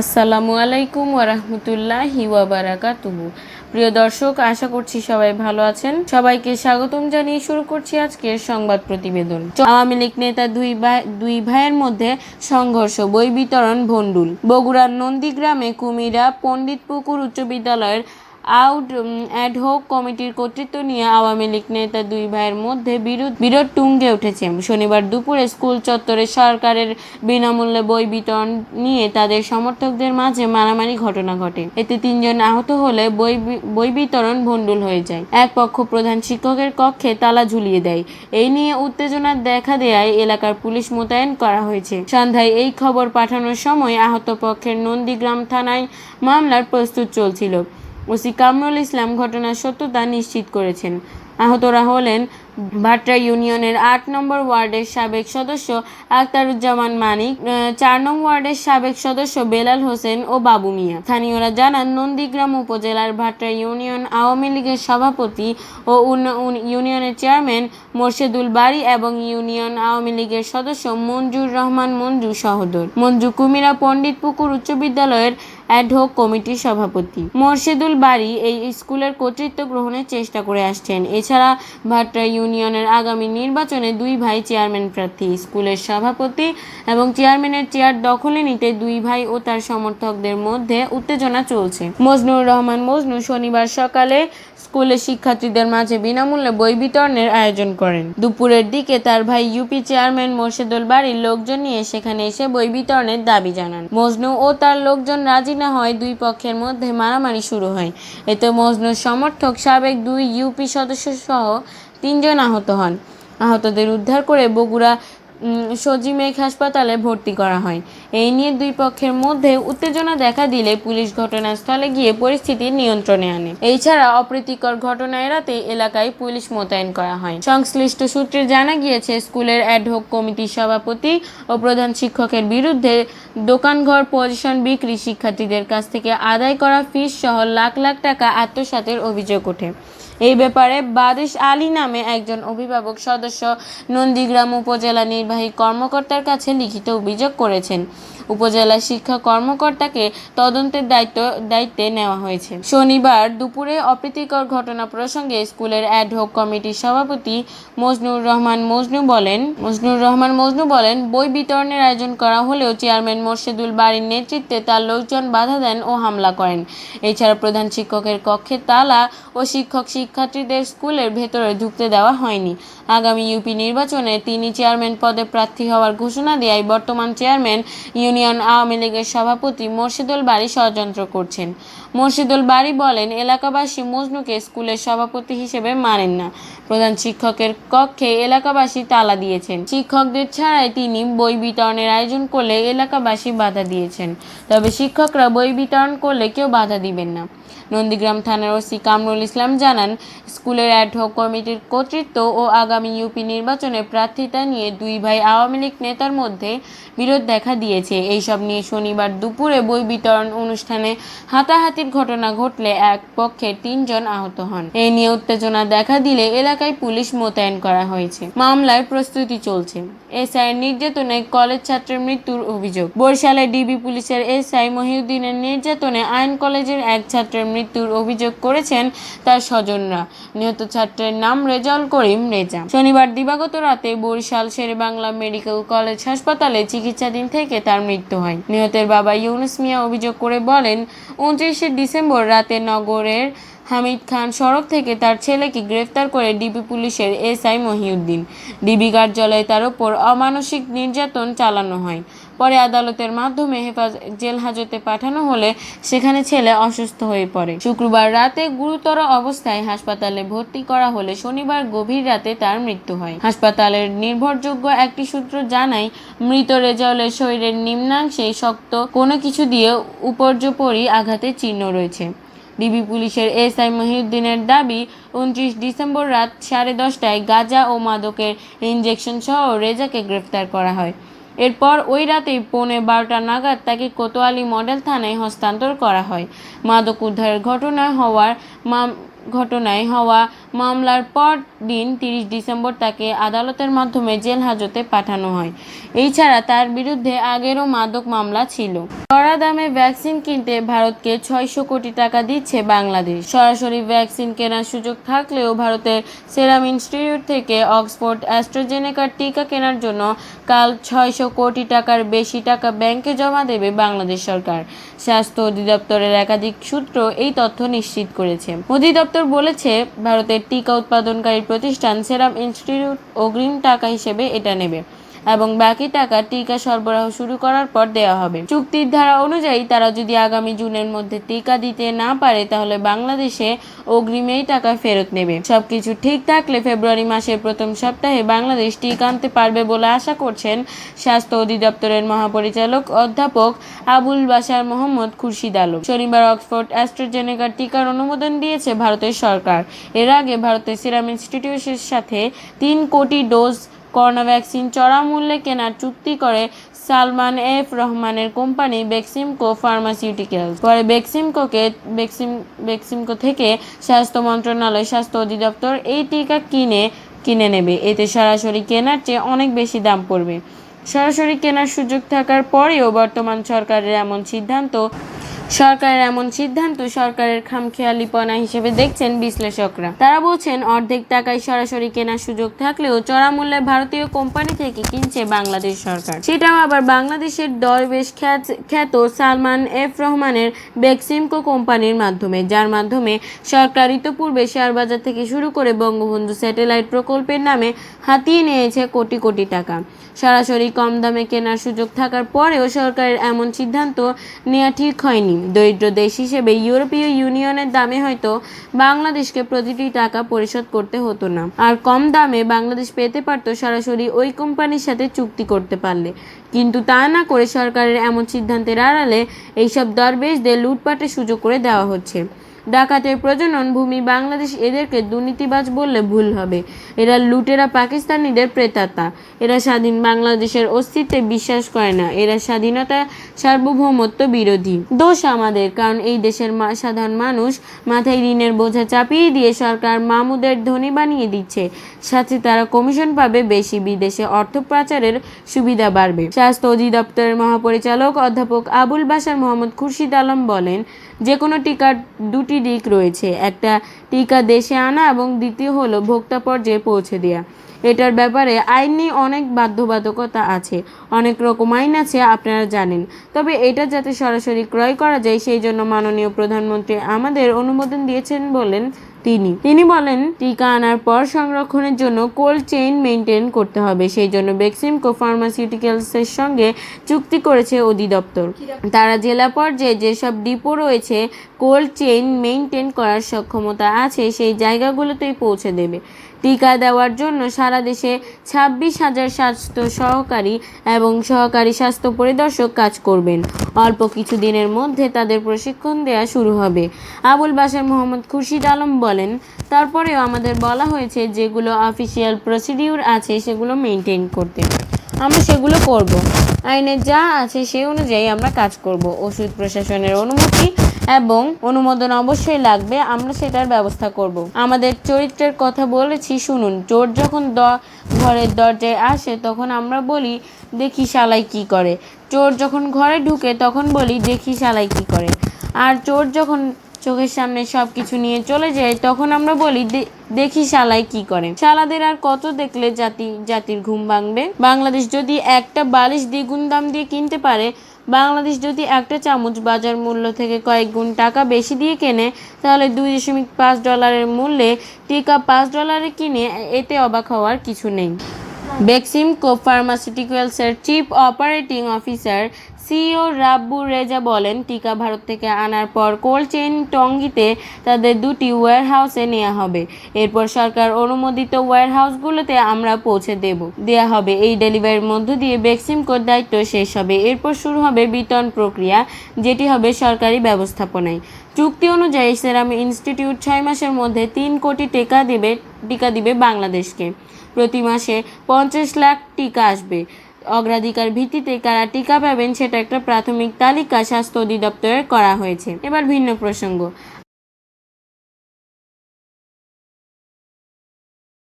আসসালামু আলাইকুম ওরহমতুল্লাহি ওয়াবারাকাতুহু। প্রিয় দর্শক, আশা করছি সবাই ভালো আছেন। সবাইকে স্বাগতম জানিয়ে শুরু করছি আজকের সংবাদ প্রতিবেদন। আওয়ামী লীগ নেতা দুই ভাই, দুই ভাইয়ের মধ্যে সংঘর্ষ, বই বিতরণ, ভণ্ডুল। বগুড়ার নন্দীগ্রামে কুমিরা পণ্ডিত পুকুর উচ্চ বিদ্যালয়ের আউট অ্যাডহক কমিটির কর্তৃত্ব নিয়ে আওয়ামী লীগ নেতা দুই ভাইয়ের মধ্যে বিরোধ বিরোধ তুঙ্গে উঠেছে। শনিবার দুপুরে স্কুল চত্বরে সরকারের বিনামূল্যে বই বিতরণ নিয়ে তাদের সমর্থকদের মাঝে মারামারি ঘটনা ঘটে। এতে তিনজন আহত হলে বই বই বিতরণ ভণ্ডুল হয়ে যায়। এক পক্ষ প্রধান শিক্ষকের কক্ষে তালা ঝুলিয়ে দেয়। এই নিয়ে উত্তেজনা দেখা দেয়ায় এলাকার পুলিশ মোতায়েন করা হয়েছে। সন্ধ্যায় এই খবর পাঠানোর সময় আহত পক্ষের নন্দীগ্রাম থানায় মামলার প্রস্তুত চলছিল। ওসি কামরুল ইসলাম ঘটনার সত্যতা নিশ্চিত করেছেন। আহতরা হলেন ভাট্রা ইউনিয়নের আট নম্বর ওয়ার্ডের সাবেক সদস্য আখতারুজ্জামান মানিক চার নং ওয়ার্ডের সাবেক সদস্য বেলাল হোসেন ও বাবু মিয়া। স্থানীয়রা জানান, নন্দীগ্রাম উপজেলার ভাট্রা ইউনিয়ন আওয়ামী লীগের সভাপতি ও ইউনিয়নের চেয়ারম্যান মোর্শেদুল বাড়ি এবং ইউনিয়ন আওয়ামী লীগের সদস্য মঞ্জুর রহমান মঞ্জু সহোদর। মঞ্জু কুমিরা পণ্ডিত পুকুর উচ্চ বিদ্যালয়ের অ্যাডহক কমিটির সভাপতি। মোর্শেদুল বাড়ি এই স্কুলের কর্তৃত্ব গ্রহণের চেষ্টা করে আসছেন। এছাড়া ভাট্রা ইউনিয়নের আগামী নির্বাচনে দুই ভাই চেয়ারম্যান প্রার্থী, স্কুলের সভাপতি এবং চেয়ারম্যানের চেয়ার দখলে নিতে দুই ভাই ও তার সমর্থকদের মধ্যে উত্তেজনা চলছে। মজনুর রহমান মজনু শনিবার সকালে স্কুলের শিক্ষার্থীদের মাঝে বিনামূল্যে বই বিতরণের আয়োজন করেন। দুপুরের দিকে তার ভাই ইউপি চেয়ারম্যান মোর্শেদুল বাড়ির লোকজন নিয়ে সেখানে এসে বই বিতরণের দাবি জানান। মজনু ও তার লোকজন রাজি না হয় দুই পক্ষের মধ্যে মারামারি শুরু হয়। এতে মজনুর সমর্থক সাবেক দুই ইউপি সদস্য সহ তিনজন আহত হন। আহতদের উদ্ধার করে বগুড়া সজিমেঘ হাসপাতালে ভর্তি করা হয়। এই নিয়ে দুই পক্ষের মধ্যে উত্তেজনা দেখা দিলে পুলিশ ঘটনাস্থলে গিয়ে পরিস্থিতি নিয়ন্ত্রণে আনে। এছাড়া অপ্রীতিকর ঘটনা এড়াতে এলাকায় পুলিশ মোতায়েন করা হয়। সংশ্লিষ্ট সূত্রে জানা গিয়েছে, স্কুলের অ্যাডহক কমিটির সভাপতি ও প্রধান শিক্ষকের বিরুদ্ধে দোকানঘর, পজিশন বিক্রি শিক্ষার্থীদের কাছ থেকে আদায় করা ফিস সহ লাখ লাখ টাকা আত্মসাতের অভিযোগ ওঠে। এই ব্যাপারে বাদেশ আলী নামে একজন অভিভাবক সদস্য নন্দীগ্রাম উপজেলা নির্বাহী কর্মকর্তার কাছে লিখিত অভিযোগ করেছেন। উপজেলা শিক্ষা কর্মকর্তাকে তদন্তের দায়িত্ব, দায়িত্বে নেওয়া হয়েছে। শনিবার দুপুরে অপ্রীতিকর ঘটনা প্রসঙ্গে স্কুলের অ্যাডহক কমিটির সভাপতি মজনুর রহমান মজনু বলেন, মজনুর রহমান মজনু বলেন, বই বিতরণের আয়োজন করা হলেও চেয়ারম্যান মোর্শেদুল বাড়ির নেতৃত্বে তার লোকজন বাধা দেন ও হামলা করেন। এছাড়া প্রধান শিক্ষকের কক্ষে তালা ও শিক্ষক শিক্ষার্থীদের স্কুলের ভেতরে ঢুকতে দেওয়া হয়নি। আগামী ইউপি নির্বাচনে তিনি চেয়ারম্যান পদে প্রার্থী হওয়ার ঘোষণা দেয় বর্তমান চেয়ারম্যান ইউনিয়ন আওয়ামী লীগের সভাপতি মোর্শেদুল বাড়ি ষড়যন্ত্র করছেন। মোর্শিদুল বাড়ি বলেন, এলাকাবাসী মজনুকে স্কুলের সভাপতি হিসেবে মানেন না। প্রধান শিক্ষকের কক্ষে এলাকাবাসী তালা দিয়েছেন। শিক্ষকদের ছাড়াই তিনি বই বিতরণের আয়োজন করলে এলাকাবাসী বাধা দিয়েছেন। তবে শিক্ষকরা বই বিতরণ করলে কেউ বাধা দিবেন না। নন্দীগ্রাম থানার ওসি কামরুল ইসলাম জানান, স্কুলের অ্যাডহক কমিটির কর্তৃত্ব ও আগামী ইউপি নির্বাচনে প্রার্থিতা নিয়ে দুই ভাই আওয়ামী লীগ নেতার মধ্যে বিরোধ দেখা দিয়েছে। এইসব নিয়ে শনিবার দুপুরে বই বিতরণ অনুষ্ঠানে হাতাহাতির ঘটনা ঘটলে এক পক্ষের তিনজন আহত হন। এই নিয়ে উত্তেজনা দেখা দিলে এলাকায় পুলিশ মোতায়েন করা হয়েছে। মামলায় প্রস্তুতি চলছে। এসআই নির্যাতনে কলেজ ছাত্রের মৃত্যুর অভিযোগ। বরিশালে ডিবি পুলিশের এসআই মহিউদ্দিনের নির্যাতনে আইন কলেজের এক ছাত্রের মৃত্যুর অভিযোগ করেছেন তার স্বজনরা। নিহত ছাত্রের নাম রেজাউল করিম রেজা। শনিবার দিবাগত রাতে বরিশাল শেরেবাংলা মেডিকেল কলেজ হাসপাতালে চিকিৎসাধীন থেকে তার মৃত্যু হয়। নিহতের বাবা ইউনুস মিয়া অভিযোগ করে বলেন, উনত্রিশে ডিসেম্বর রাতে নগরের হামিদ খান সড়ক থেকে তার ছেলেকে গ্রেফতার করে ডিবি পুলিশের এসআই মহিউদ্দিন। ডিবি কার্যালয়ে তার ওপর অমানসিক নির্যাতন চালানো হয়। পরে আদালতের মাধ্যমে হেফাজ জেল হাজতে পাঠানো হলে সেখানে ছেলে অসুস্থ হয়ে পড়ে। শুক্রবার রাতে গুরুতর অবস্থায় হাসপাতালে ভর্তি করা হলে শনিবার গভীর রাতে তার মৃত্যু হয়। হাসপাতালের নির্ভরযোগ্য একটি সূত্র জানায়, মৃত রেজাউলের শরীরের নিম্নাংশে শক্ত কোনো কিছু দিয়ে উপর্যুপরি আঘাতের চিহ্ন রয়েছে। ডিবি পুলিশের এসআই মহিউদ্দিনের দাবি, উনত্রিশ ডিসেম্বর রাত সাড়ে দশটায় গাঁজা ও মাদকের ইঞ্জেকশন সহ রেজাকে গ্রেফতার করা হয়। এরপর ওই রাতেই পৌনে বারোটা নাগাদ তাকে কোতোয়ালি মডেল থানায় হস্তান্তর করা হয়। মাদক উদ্ধারের ঘটনা হওয়ার মাম- ঘটনায় হওয়া মামলার পর দিন তিরিশ ডিসেম্বর তাকে আদালতের মাধ্যমে জেল হাজতে পাঠানো হয়। এছাড়া তার বিরুদ্ধে আগেরও মাদক মামলা ছিল। চড়া দামে ভ্যাকসিন কিনতে ভারতকে ছয়শো কোটি টাকা দিচ্ছে বাংলাদেশ। সরাসরি ভ্যাকসিন কেনার সুযোগ থাকলেও ভারতের সেরাম ইনস্টিটিউট থেকে অক্সফোর্ড অ্যাস্ট্রোজেনেকার টিকা কেনার জন্য কাল ছয়শো কোটি টাকার বেশি টাকা ব্যাংকে জমা দেবে বাংলাদেশ সরকার। স্বাস্থ্য অধিদপ্তরের একাধিক সূত্র এই তথ্য নিশ্চিত করেছে। অধিদপ্তর বলেছে ভারতের টিকা উৎপাদনকারী প্রতিষ্ঠান সেরাম ইনস্টিটিউট অগ্রিম টাকা হিসেবে এটা নেবে। এবং বাকি টাকা টিকা সরবরাহ শুরু করার পর দেওয়া হবে। চুক্তির ধারা অনুযায়ী তারা যদি আগামী জুনের মধ্যে টিকা দিতে না পারে, তাহলে বাংলাদেশে অগ্রিমেই টাকা ফেরত নেবে। সবকিছু ঠিক থাকলে ফেব্রুয়ারি মাসের প্রথম সপ্তাহে বাংলাদেশ টিকা আনতে পারবে বলে আশা করছেন স্বাস্থ্য অধিদপ্তরের মহাপরিচালক অধ্যাপক আবুল বাশার মোহাম্মদ খুরশিদ আলম। শনিবার অক্সফোর্ড অ্যাস্ট্রাজেনেকার টিকার অনুমোদন দিয়েছে ভারতের সরকার। এর আগে ভারতের সিরাম ইনস্টিটিউটের সাথে তিন কোটি ডোজ করোনা ভ্যাকসিন চড়া মূল্যে কেনার চুক্তি করে সালমান এফ রহমানের কোম্পানি বেক্সিমকো ফার্মাসিউটিক্যালস। পরে বেক্সিমকোকে, বেক্সিম, বেক্সিমকো থেকে স্বাস্থ্য মন্ত্রণালয় স্বাস্থ্য অধিদপ্তর এই টিকা কিনে কিনে নেবে। এতে সরাসরি কেনার চেয়ে অনেক বেশি দাম পড়বে। সরাসরি কেনার সুযোগ থাকার পরেও বর্তমান সরকারের এমন সিদ্ধান্ত সরকারের এমন সিদ্ধান্ত সরকারের খামখেয়ালিপনা হিসেবে দেখছেন বিশ্লেষকরা। তারা বলছেন, অর্ধেক টাকায় সরাসরি কেনার সুযোগ থাকলেও চড়া মূল্যে ভারতীয় কোম্পানি থেকে কিনছে বাংলাদেশ সরকার। সেটাও আবার বাংলাদেশের দরবেশ খ্যাত খ্যাত সালমান এফ রহমানের বেক্সিমকো কোম্পানির মাধ্যমে, যার মাধ্যমে সরকার ইতোপূর্বে শেয়ারবাজার থেকে শুরু করে বঙ্গবন্ধু স্যাটেলাইট প্রকল্পের নামে হাতিয়ে নিয়েছে কোটি কোটি টাকা। সরাসরি কম দামে কেনার সুযোগ থাকার পরেও সরকারের এমন সিদ্ধান্ত নেওয়া ঠিক হয়নি। দরিদ্র দেশ হিসেবে ইউরোপীয় ইউনিয়নের দামে হয়তো বাংলাদেশকে প্রতিটি টাকা পরিশোধ করতে হতো না। আর কম দামে বাংলাদেশ পেতে পারত সরাসরি ওই কোম্পানির সাথে চুক্তি করতে পারলে। কিন্তু তা না করে সরকারের এমন সিদ্ধান্তের আড়ালে এইসব দরবেশদের লুটপাটের সুযোগ করে দেওয়া হচ্ছে। ডাকাতের প্রজনন ভূমি বাংলাদেশ এদেরকে দুর্নীতিবাজ বললে ভুল হবে। এরা লুটেরা পাকিস্তানিদের প্রেতাতা এরা স্বাধীন বাংলাদেশের অস্তিত্বে বিশ্বাস করে না। এরা স্বাধীনতা সার্বভৌমত্ব বিরোধী। দোষ আমাদের, কারণ এই দেশের সাধারণ মানুষ মাথায় ঋণের বোঝা চাপিয়ে দিয়ে সরকার মামুদের ধনী বানিয়ে দিচ্ছে। সাথে তারা কমিশন পাবে, বেশি বিদেশে অর্থ পাচারের সুবিধা বাড়বে। স্বাস্থ্য অধিদপ্তরের মহাপরিচালক অধ্যাপক আবুল বাশার মোহাম্মদ খুরশিদ আলম বলেন যে কোনো টিকার দুটি দিক রয়েছে। একটা টিকা দেশে আনা এবং দ্বিতীয় হলো ভোক্তা পর্যায়ে পৌঁছে দেওয়া এটার ব্যাপারে আইনি অনেক বাধ্যবাধকতা আছে। অনেক রকম আইন আছে, আপনারা জানেন। তবে এটা যাতে সরাসরি ক্রয় করা যায়, সেই জন্য মাননীয় প্রধানমন্ত্রী আমাদের অনুমোদন দিয়েছেন বলেন তিনি। তিনি বলেন, টিকা আনার পর সংরক্ষণের জন্য কোল্ড চেইন মেনটেন করতে হবে। সেই জন্য বেক্সিমকো ফার্মাসিউটিক্যালসের সঙ্গে চুক্তি করেছে অধিদপ্তর। তারা জেলা পর্যায়ে যেসব ডিপো রয়েছে, কোল্ড চেইন মেনটেন করার সক্ষমতা আছে, সেই জায়গাগুলোতেই পৌঁছে দেবে। টিকা দেওয়ার জন্য সারা দেশে ছাব্বিশ হাজার স্বাস্থ্য সহকারী এবং সহকারী স্বাস্থ্য পরিদর্শক কাজ করবেন। অল্প কিছু দিনের মধ্যে তাদের প্রশিক্ষণ দেওয়া শুরু হবে। আবুল বাসার মোহাম্মদ খুরশিদ আলম বলেন, তারপরেও আমাদের বলা হয়েছে যেগুলো অফিসিয়াল প্রসিডিউর আছে সেগুলো মেনটেন করতে। আমরা সেগুলো করব। আইনে যা আছে সে অনুযায়ী আমরা কাজ করব। ওষুধ প্রশাসনের অনুমতি এবং অনুমোদন অবশ্যই লাগবে, আমরা সেটার ব্যবস্থা করব। আমাদের চরিত্রের কথা বলেছি, শুনুন, চোর যখন দ, ঘরের দরজায় আসে, তখন আমরা বলি, দেখি শালাই কি করে। চোর যখন ঘরে ঢুকে, তখন বলি, দেখি শালাই কি করে। আর চোর যখন চোখের সামনে সব কিছু নিয়ে চলে যায়, তখন আমরা বলি, "দে- দেখি শালাই কি করে। শালাদের আর কত দেখলে জাতি, জাতির ঘুম ভাঙবে? বাংলাদেশ যদি একটা বালিশ দ্বিগুণ দাম দিয়ে কিনতে পারে বাংলাদেশ যদি একটা চামচ বাজার মূল্য থেকে কয়েক গুণ টাকা বেশি দিয়ে কেনে, তাহলে দুই দশমিক পাঁচ ডলারের মূল্যে টিকা পাঁচ ডলারে কিনে এতে অবাক হওয়ার কিছু নেই। Beximco ফার্মাসিউটিক্যালসের chief operating officer CEO Rabbu Reza বলেন, টিকা ভারত থেকে আনার পর কোল্ড চেইন টঙ্গিতে তাদের দুটি ওয়্যার হাউসে নেওয়া হবে। এরপর সরকার অনুমোদিত ওয়্যার হাউসগুলোতে আমরা পৌঁছে দেব। দেয়া হবে। এই ডেলিভারির মধ্য দিয়ে বেক্সিমকোর দায়িত্ব শেষ হবে। এরপর শুরু হবে বিতরণ প্রক্রিয়া, যেটি হবে সরকারি ব্যবস্থাপনায়। চুক্তি অনুযায়ী সেরাম ইনস্টিটিউট ছয় মাসের মধ্যে তিন কোটি টিকা দেবে, টিকা দিবে বাংলাদেশকে। প্রতি মাসে পঞ্চাশ লাখ টিকা আসবে। অগ্রাধিকার ভিত্তিতে কারা টিকা পাবেন সেটা একটা প্রাথমিক তালিকা স্বাস্থ্য অধিদপ্তরের করা হয়েছে। এবার ভিন্ন প্রসঙ্গ।